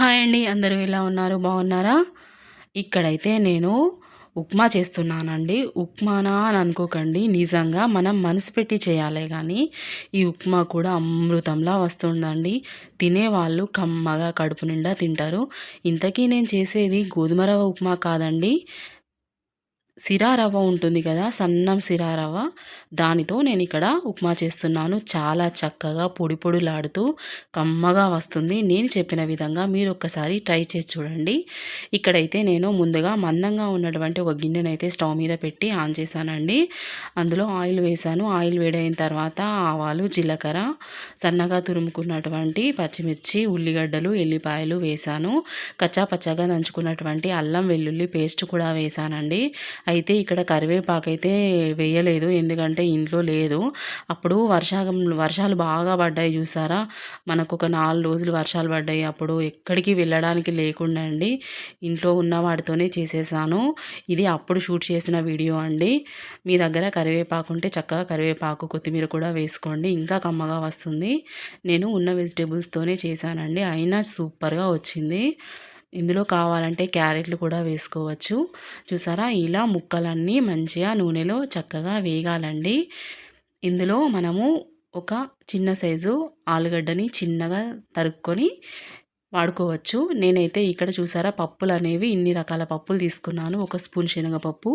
Hi అండి అందరూ ఎలా ఉన్నారు? బాగున్నారా? ఇక్కడైతే నేను ఉప్మా చేస్తున్నానండి. ఉప్మానా అని అనుకోకండి. నిజంగా మనం మనసు పెట్టి చేయాలి కానీ ఈ ఉప్మా కూడా అమృతంలా వస్తుందండి. తినేవాళ్ళు కమ్మగా కడుపు నిండా తింటారు. ఇంతకీ నేను చేసేది గోధుమ రవ్వ ఉప్మా కాదండి. సిరా రవ్వ ఉంటుంది కదా సన్నం సిరా రవ్వ. దానితో నేను ఇక్కడ ఉప్మా చేస్తున్నాను. చాలా చక్కగా పొడి పొడులాడుతూ కమ్మగా వస్తుంది. నేను చెప్పిన విధంగా మీరు ఒక్కసారి ట్రై చేసి చూడండి. ఇక్కడైతే నేను ముందుగా మందంగా ఉన్నటువంటి ఒక గిన్నెనైతే స్టవ్ మీద పెట్టి ఆన్ చేశానండి. అందులో ఆయిల్ వేశాను. ఆయిల్ వేడైన తర్వాత ఆవాలు జీలకర్ర సన్నగా తురుముకున్నటువంటి పచ్చిమిర్చి ఉల్లిగడ్డలు ఎల్లిపాయలు వేశాను. కచ్చా పచ్చగా దంచుకున్నటువంటి అల్లం వెల్లుల్లి పేస్ట్ కూడా వేశానండి. అయితే ఇక్కడ కరివేపాకు అయితే వేయలేదు ఎందుకంటే ఇంట్లో లేదు. అప్పుడు వర్షాకం వర్షాలు బాగా పడ్డాయి చూసారా? మనకు ఒక నాలుగు రోజులు వర్షాలు పడ్డాయి. అప్పుడు ఎక్కడికి వెళ్ళడానికి లేకుండా అండి ఇంట్లో ఉన్న వాటితోనే చేసేసాను. ఇది అప్పుడు షూట్ చేసిన వీడియో అండి. మీ దగ్గర కరివేపాకు ఉంటే చక్కగా కరివేపాకు కొత్తిమీర కూడా వేసుకోండి. ఇంకా కమ్మగా వస్తుంది. నేను ఉన్న వెజిటేబుల్స్తోనే చేశానండి. అయినా సూపర్గా వచ్చింది. ఇందులో కావాలంటే క్యారెట్లు కూడా వేసుకోవచ్చు. చూసారా? ఇలా ముక్కలన్నీ మంచిగా నూనెలో చక్కగా వేగాలండి. ఇందులో మనము ఒక చిన్న సైజు ఆలుగడ్డని చిన్నగా తరుక్కొని వాడుకోవచ్చు. నేనైతే ఇక్కడ చూసారా పప్పులు అనేవి ఇన్ని రకాల పప్పులు తీసుకున్నాను. ఒక స్పూన్ శనగపప్పు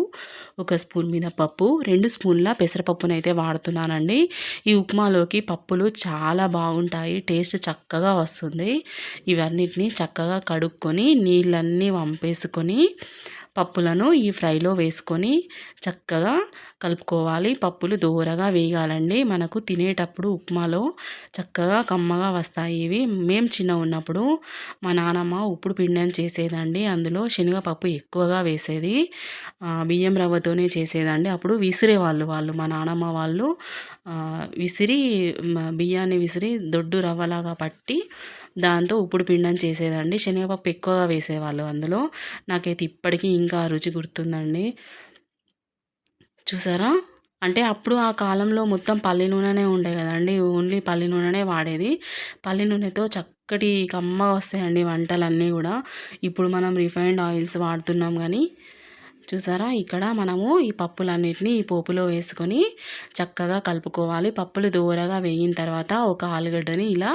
ఒక స్పూన్ మినపప్పు రెండు స్పూన్ల పెసరపప్పునైతే వాడుతున్నానండి. ఈ ఉప్మాలోకి పప్పులు చాలా బాగుంటాయి టేస్ట్ చక్కగా వస్తుంది. ఇవన్నిటిని చక్కగా కడుక్కొని నీళ్ళన్నీ వంపేసుకొని పప్పులను ఈ ఫ్రైలో వేసుకొని చక్కగా కలుపుకోవాలి. పప్పులు దూరగా వేయాలండి మనకు తినేటప్పుడు ఉప్మాలో చక్కగా కమ్మగా వస్తాయి ఇవి. మేము చిన్న ఉన్నప్పుడు మా నానమ్మ ఉప్పుడు పిండం చేసేదండి. అందులో శనగపప్పు ఎక్కువగా వేసేది. బియ్యం రవ్వతోనే చేసేదండి. అప్పుడు విసిరేవాళ్ళు వాళ్ళు మా నానమ్మ వాళ్ళు విసిరి బియ్యాన్ని విసిరి దొడ్డు రవ్వలాగా పట్టి దాంతో ఉప్పుడు పిండం చేసేదండి. శనగపప్పు ఎక్కువగా వేసేవాళ్ళు అందులో. నాకైతే ఇప్పటికీ ఇంకా రుచి గుర్తుందండి. చూసారా? అంటే అప్పుడు ఆ కాలంలో మొత్తం పల్లి నూనెనే ఉండే కదండి. ఓన్లీ పల్లి నూనెనే వాడేది. పల్లి నూనెతో చక్కటి కమ్మ వస్తాయండి వంటలన్నీ కూడా. ఇప్పుడు మనం రిఫైన్డ్ ఆయిల్స్ వాడుతున్నాం కానీ చూసారా? ఇక్కడ మనము ఈ పప్పులన్నిటిని ఈ పోపులో వేసుకొని చక్కగా కలుపుకోవాలి. పప్పులు దూరగా వేయిన తర్వాత ఒక ఆలుగడ్డని ఇలా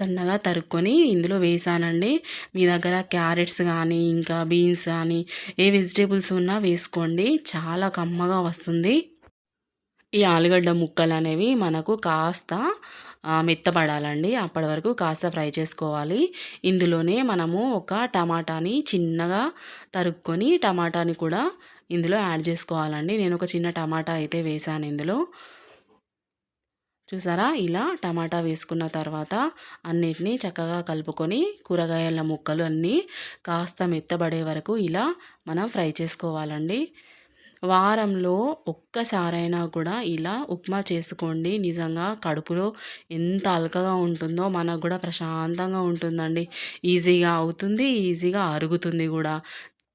సన్నగా తరుక్కొని ఇందులో వేసానండి. మీ దగ్గర క్యారెట్స్ కానీ ఇంకా బీన్స్ కానీ ఏ వెజిటేబుల్స్ ఉన్నా వేసుకోండి. చాలా కమ్మగా వస్తుంది. ఈ ఆలుగడ్డ ముక్కలు అనేవి మనకు కాస్త మెత్తబడాలండి. అప్పటి వరకు కాస్త ఫ్రై చేసుకోవాలి. ఇందులోనే మనము ఒక టమాటాని చిన్నగా తరుక్కొని టమాటాని కూడా ఇందులో యాడ్ చేసుకోవాలండి. నేను ఒక చిన్న టమాటా అయితే వేసాను ఇందులో. చూసారా? ఇలా టమాటా వేసుకున్న తర్వాత అన్నిటినీ చక్కగా కలుపుకొని కూరగాయల ముక్కలు అన్నీ కాస్త మెత్తబడే వరకు ఇలా మనం ఫ్రై చేసుకోవాలండి. వారంలో ఒక్కసారైనా కూడా ఇలా ఉప్మా చేసుకోండి. నిజంగా కడుపులో ఎంత అలకగా ఉంటుందో మనకు కూడా ప్రశాంతంగా ఉంటుందండి. ఈజీగా అవుతుంది ఈజీగా అరుగుతుంది కూడా.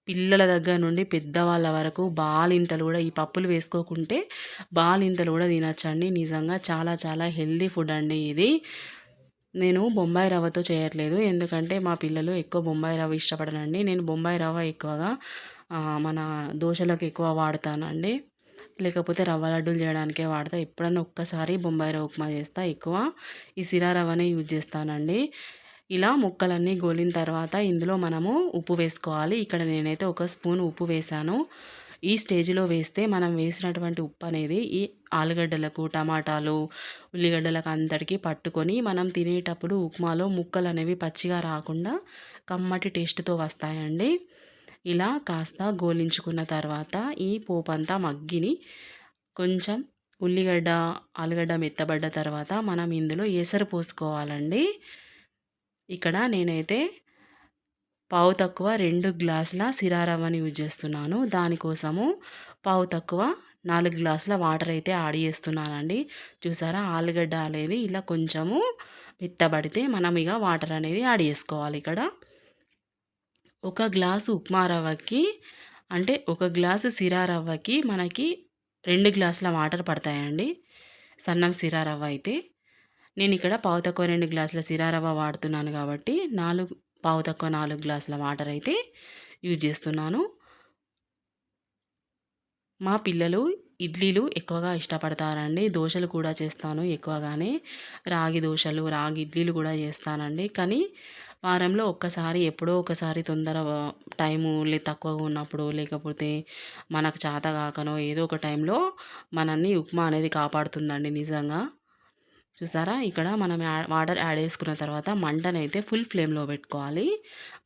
పిల్లల దగ్గర నుండి పెద్దవాళ్ళ వరకు బాలింతలు కూడా ఈ పప్పులు వేసుకోకుంటే బాలింతలు కూడా తినచ్చండి. నిజంగా చాలా చాలా హెల్దీ ఫుడ్ అండి ఇది. నేను బొంబాయి రవ్వతో చేయట్లేదు. ఎందుకంటే మా పిల్లలు ఎక్కువ బొంబాయి రవ్వ ఇష్టపడనండి నేను బొంబాయి రవ్వ ఎక్కువగా మన దోశలకు ఎక్కువ వాడతానండి. లేకపోతే రవ్వ లడ్డూలు చేయడానికే వాడతా. ఎప్పుడన్నా ఒక్కసారి బొంబాయి రవ్వ ఉప్మా చేస్తా. ఎక్కువ ఈ సిరా రవ్వనే యూజ్ చేస్తానండి. ఇలా ముక్కలన్నీ గోలిన తర్వాత ఇందులో మనము ఉప్పు వేసుకోవాలి. ఇక్కడ నేనైతే ఒక స్పూన్ ఉప్పు వేసాను ఈ స్టేజ్లో వేస్తే మనం వేసినటువంటి ఉప్పు అనేది ఈ ఆలుగడ్డలకు టమాటాలు ఉల్లిగడ్డలకు అంతటికీ పట్టుకొని మనం తినేటప్పుడు ఉప్మాలో ముక్కలు అనేవి పచ్చిగా రాకుండా కమ్మటి టేస్ట్తో వస్తాయండి. ఇలా కాస్త గోలించుకున్న తర్వాత ఈ పోపు అంతా మగ్గిని కొంచెం ఉల్లిగడ్డ ఆలుగడ్డ మెత్తబడ్డ తర్వాత మనం ఇందులో ఎసరు పోసుకోవాలండి. ఇక్కడ నేనైతే పావు తక్కువ రెండు గ్లాసుల సిరారవ్వని యూజ్ చేస్తున్నాను. దానికోసము పావు తక్కువ నాలుగు గ్లాసుల వాటర్ అయితే యాడ్ చేస్తున్నానండి. చూసారా? ఆలుగడ్డ అనేది ఇలా కొంచెము మెత్తబడితే మనం ఇక వాటర్ అనేది యాడ్ చేసుకోవాలి ఇక్కడ. ఒక గ్లాసు ఉప్మా రవ్వకి అంటే ఒక గ్లాసు సిరా రవ్వకి మనకి రెండు గ్లాసుల వాటర్ పడతాయండి. సన్నం సిరా రవ్వ అయితే. నేను ఇక్కడ పావు తక్కువ రెండు గ్లాసుల సిరా రవ్వ వాడుతున్నాను కాబట్టి నాలుగు పావు తక్కువ నాలుగు గ్లాసుల వాటర్ అయితే యూజ్ చేస్తున్నాను. మా పిల్లలు ఇడ్లీలు ఎక్కువగా ఇష్టపడతారండి. దోశలు కూడా చేస్తాను ఎక్కువగానే. రాగి దోశలు రాగి ఇడ్లీలు కూడా చేస్తానండి. కానీ వారంలో ఒక్కసారి ఎప్పుడో ఒకసారి తొందర టైము లే తక్కువగా ఉన్నప్పుడు లేకపోతే మనకు చేత కాకనో ఏదో ఒక టైంలో మనల్ని ఉప్మా అనేది కాపాడుతుందండి నిజంగా. చూసారా? ఇక్కడ మనం వాటర్ యాడ్ చేసుకున్న తర్వాత మంటనైతే ఫుల్ ఫ్లేమ్లో పెట్టుకోవాలి.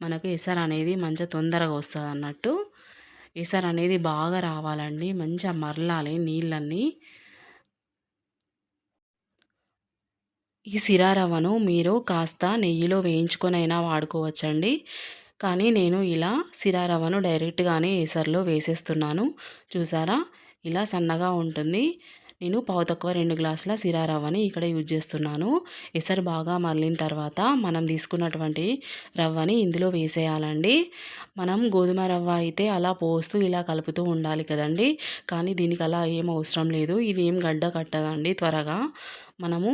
మనకు ఎసర్ అనేది మంచిగా తొందరగా వస్తుంది అన్నట్టు. ఎసర్ అనేది బాగా రావాలండి. మంచిగా మరలాలి నీళ్ళన్నీ. ఈ సిరారవ్వను మీరు కాస్త నెయ్యిలో వేయించుకొనైనా వాడుకోవచ్చండి. కానీ నేను ఇలా సిరారవ్వను డైరెక్ట్గానే ఎసర్లో వేసేస్తున్నాను. చూసారా? ఇలా సన్నగా ఉంటుంది. నేను పావు తక్కువ రెండు గ్లాసుల సిరా రవ్వని ఇక్కడ యూజ్ చేస్తున్నాను. ఎసరు బాగా మరలిన తర్వాత మనం తీసుకున్నటువంటి రవ్వని ఇందులో వేసేయాలండి. మనం గోధుమ రవ్వ అయితే అలా పోస్తూ ఇలా కలుపుతూ ఉండాలి కదండి. కానీ దీనికి అలా ఏం అవసరం లేదు. ఇది ఏం గడ్డ కట్టదండి త్వరగా. మనము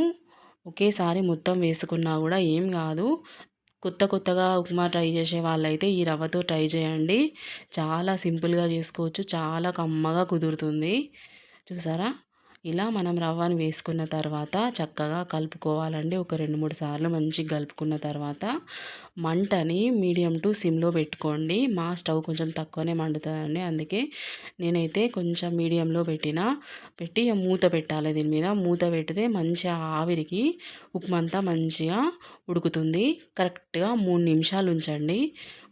ఒకేసారి మొత్తం వేసుకున్నా కూడా ఏం కాదు. కొత్త కొత్తగా ఉప్మా ట్రై చేసే వాళ్ళైతే ఈ రవ్వతో ట్రై చేయండి. చాలా సింపుల్గా చేసుకోవచ్చు. చాలా కమ్మగా కుదురుతుంది. చూసారా? ఇలా మనం రవ్వను వేసుకున్న తర్వాత చక్కగా కలుపుకోవాలండి. ఒక రెండు మూడు సార్లు మంచిగా కలుపుకున్న తర్వాత మంటని మీడియం టు సిమ్లో పెట్టుకోండి. మా స్టవ్ కొంచెం తక్కువనే మండుతుందండి. అందుకే నేనైతే కొంచెం మీడియంలో పెట్టిన పెట్టి మూత పెట్టాలి దీని మీద. మూత పెడితే మంచిగా ఆవిరికి ఉప్మంతా అంతా మంచిగా ఉడుకుతుంది. కరెక్ట్గా మూడు నిమిషాలు ఉంచండి.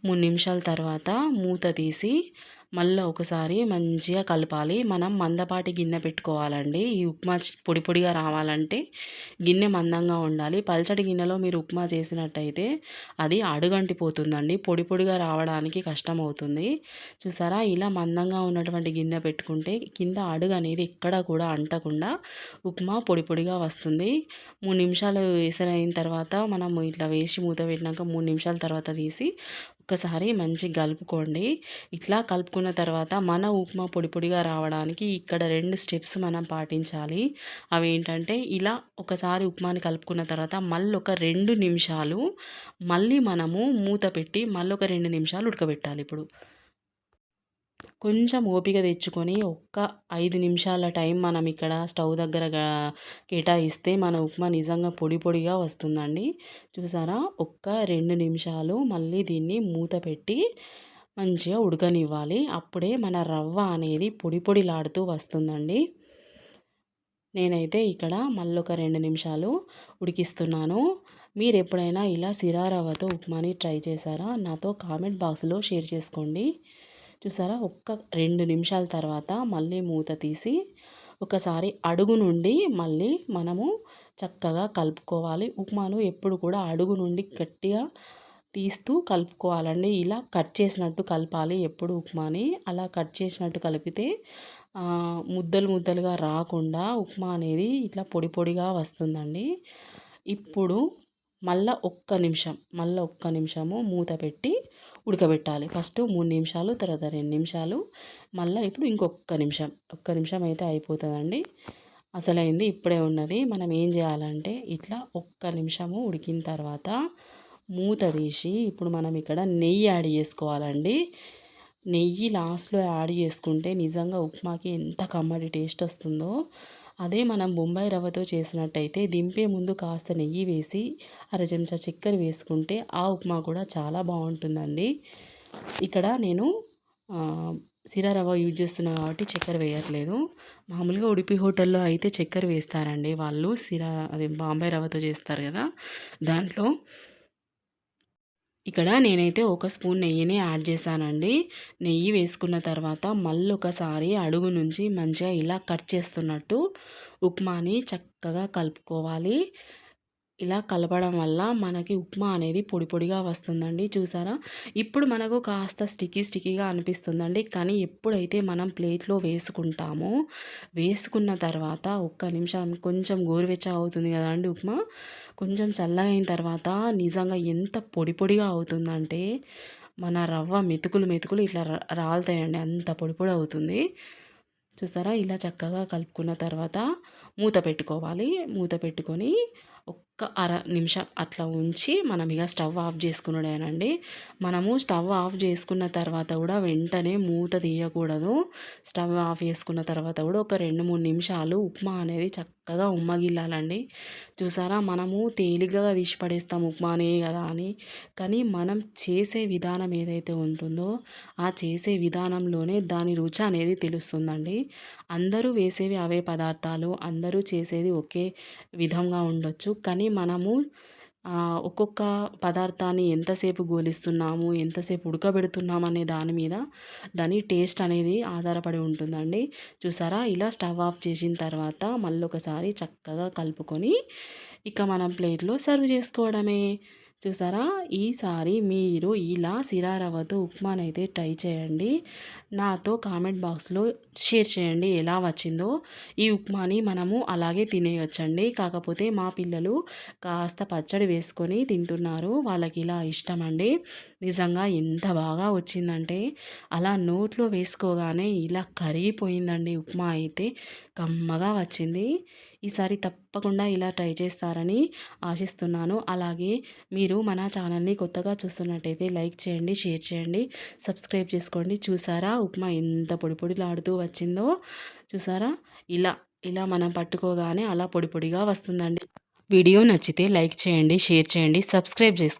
మూడు నిమిషాల తర్వాత మూత తీసి మళ్ళీ ఒకసారి మంచిగా కలపాలి. మనం మందపాటి గిన్నె పెట్టుకోవాలండి. ఈ ఉప్మా పొడి పొడిగా రావాలంటే గిన్నె మందంగా ఉండాలి. పల్చటి గిన్నెలో మీరు ఉప్మా చేసినట్టయితే అది అడుగంటిపోతుందండి. పొడి పొడిగా రావడానికి కష్టం అవుతుంది చూసారా? ఇలా మందంగా ఉన్నటువంటి గిన్నె పెట్టుకుంటే కింద అడుగు అనేది ఎక్కడ కూడా అంటకుండా ఉప్మా పొడి పొడిగా వస్తుంది. మూడు నిమిషాలు వేసరైన తర్వాత మనం ఇట్లా వేసి మూత పెట్టినాక మూడు నిమిషాల తర్వాత తీసి ఒక్కసారి మంచిగా కలుపుకోండి. ఇట్లా కలుపుకున్న తర్వాత మన ఉప్మా పొడి పొడిగా రావడానికి ఇక్కడ రెండు స్టెప్స్ మనం పాటించాలి. అవి ఏంటంటే ఇలా ఒకసారి ఉప్మాని కలుపుకున్న తర్వాత మళ్ళీ ఒక రెండు నిమిషాలు మళ్ళీ మనము మూత పెట్టి మళ్ళీ ఒక రెండు నిమిషాలు ఉడకబెట్టాలి ఇప్పుడు. కొంచెం ఓపిక తెచ్చుకొని ఒక్క ఐదు నిమిషాల టైం మనం ఇక్కడ స్టవ్ దగ్గర కేటాయిస్తే మన ఉప్మా నిజంగా పొడి పొడిగా వస్తుందండి. చూసారా? ఒక్క రెండు నిమిషాలు మళ్ళీ దీన్ని మూత పెట్టి మంచిగా ఉడకనివ్వాలి. అప్పుడే మన రవ్వ అనేది పొడి పొడిలాడుతూ వస్తుందండి. నేనైతే ఇక్కడ మళ్ళీ ఒక రెండు నిమిషాలు ఉడికిస్తున్నాను. మీరు ఎప్పుడైనా ఇలా సిరా రవ్వతో ఉప్మాని ట్రై చేశారా? నాతో కామెంట్ బాక్స్లో షేర్ చేసుకోండి. చూసారా? ఒక్క రెండు నిమిషాల తర్వాత మళ్ళీ మూత తీసి ఒకసారి అడుగు నుండి మళ్ళీ మనము చక్కగా కలుపుకోవాలి. ఉప్మాను ఎప్పుడు కూడా అడుగు నుండి గట్టిగా తీస్తూ కలుపుకోవాలండి. ఇలా కట్ చేసినట్టు కలపాలి ఎప్పుడు ఉప్మాని. అలా కట్ చేసినట్టు కలిపితే ముద్దలు ముద్దలుగా రాకుండా ఉప్మా అనేది ఇట్లా పొడి పొడిగా వస్తుందండి. ఇప్పుడు మళ్ళీ ఒక్క నిమిషం మళ్ళీ ఒక్క నిమిషము మూత పెట్టి ఉడకబెట్టాలి. ఫస్ట్ మూడు నిమిషాలు తర్వాత రెండు నిమిషాలు. మళ్ళీ ఇప్పుడు ఇంకొక నిమిషం. ఒక్క నిమిషం అయితే అయిపోతుందండి. అసలైంది ఇప్పుడే ఉన్నది. మనం ఏం చేయాలంటే ఇట్లా ఒక్క నిమిషము ఉడికిన తర్వాత మూత తీసి ఇప్పుడు మనం ఇక్కడ నెయ్యి యాడ్ చేసుకోవాలండి. నెయ్యి లాస్ట్లో యాడ్ చేసుకుంటే నిజంగా ఉప్మాకి ఎంత కమ్మడి టేస్ట్ వస్తుందో. అదే మనం బొంబాయి రవ్వతో చేసినట్టయితే దింపే ముందు కాస్త నెయ్యి వేసి అర చెంచా చక్కెర వేసుకుంటే ఆ ఉప్మా కూడా చాలా బాగుంటుందండి. ఇక్కడ నేను సిరా రవ్వ యూజ్ చేస్తున్నా కాబట్టి చక్కెర వేయట్లేదు. మామూలుగా ఉడిపి హోటల్లో అయితే చక్కెర వేస్తారండి వాళ్ళు. సిరా అదే బాంబాయి రవ్వతో చేస్తారు కదా. దాంట్లో ఇక్కడ నేనైతే ఒక స్పూన్ నెయ్యిని యాడ్ చేశానండి. నెయ్యి వేసుకున్న తర్వాత మళ్ళీ ఒకసారి అడుగు నుంచి మంచిగా ఇలా కట్ చేస్తున్నట్టు ఉప్మాని చక్కగా కలుపుకోవాలి. ఇలా కలపడం వల్ల మనకి ఉప్మా అనేది పొడి పొడిగా వస్తుందండి చూసారా? ఇప్పుడు మనకు కాస్త స్టికీ స్టికీగా అనిపిస్తుందండి కానీ ఎప్పుడైతే మనం ప్లేట్లో వేసుకుంటామో వేసుకున్న తర్వాత ఒక్క నిమిషం కొంచెం గోరువెచ్చ అవుతుంది కదండి ఉప్మా? కొంచెం చల్లగా అయిన తర్వాత నిజంగా ఎంత పొడి పొడిగా అవుతుందంటే మన రవ్వ మెతుకులు మెతుకులు ఇట్లా రాలుతాయండి అంత పొడి పొడి అవుతుంది. చూసారా? ఇలా చక్కగా కలుపుకున్న తర్వాత మూత పెట్టుకోవాలి. మూత పెట్టుకొని ఒక అర నిమిషం అట్లా ఉంచి మనం ఇక స్టవ్ ఆఫ్ చేసుకున్నాడేనండి. మనము స్టవ్ ఆఫ్ చేసుకున్న తర్వాత కూడా వెంటనే మూత తీయకూడదు. స్టవ్ ఆఫ్ చేసుకున్న తర్వాత కూడా ఒక రెండు మూడు నిమిషాలు ఉప్మా అనేది చక్కగా ఉమ్మగిల్లాలండి. చూసారా? మనము తేలిగ్గా తీసి పడేస్తాం ఉప్మానే కదా అని. కానీ మనం చేసే విధానం ఏదైతే ఉంటుందో ఆ చేసే విధానంలోనే దాని రుచి అనేది తెలుస్తుందండి. అందరూ వేసేవి అవే పదార్థాలు అందరూ చేసేది ఒకే విధంగా ఉండొచ్చు. కానీ మనము ఒక్కొక్క పదార్థాన్ని ఎంతసేపు గోలిస్తున్నాము ఎంతసేపు ఉడకబెడుతున్నాము అనే దాని మీద దాని టేస్ట్ అనేది ఆధారపడి ఉంటుందండి. చూసారా? ఇలా స్టవ్ ఆఫ్ చేసిన తర్వాత మళ్ళీ ఒకసారి చక్కగా కలుపుకొని ఇక మనం ప్లేట్లో సర్వ్ చేసుకోవడమే. చూసారా? ఈసారి మీరు ఇలా సిరారవ్వతో ఉప్మానైతే ట్రై చేయండి. నాతో కామెంట్ బాక్స్లో షేర్ చేయండి ఎలా వచ్చిందో. ఈ ఉప్మాని మనము అలాగే తినేయొచ్చండి. కాకపోతే మా పిల్లలు కాస్త పచ్చడి వేసుకొని తింటున్నారు. వాళ్ళకి ఇలా ఇష్టం అండి నిజంగా ఎంత బాగా వచ్చిందంటే అలా నోట్లో వేసుకోగానే ఇలా కరిగిపోయిందండి ఉప్మా అయితే. కమ్మగా వచ్చింది. ఈసారి తప్పకుండా ఇలా ట్రై చేస్తారని ఆశిస్తున్నాను. అలాగే మీరు మన ఛానల్ని కొత్తగా చూస్తున్నట్టయితే లైక్ చేయండి షేర్ చేయండి సబ్స్క్రైబ్ చేసుకోండి. చూసారా ఉప్మా ఎంత పొడి పొడిలాడుతూ వచ్చిందో? చూసారా? ఇలా ఇలా మనం పట్టుకోగానే అలా పొడి పొడిగా వస్తుందండి. వీడియో నచ్చితే లైక్ చేయండి షేర్ చేయండి సబ్స్క్రైబ్ చేసుకోండి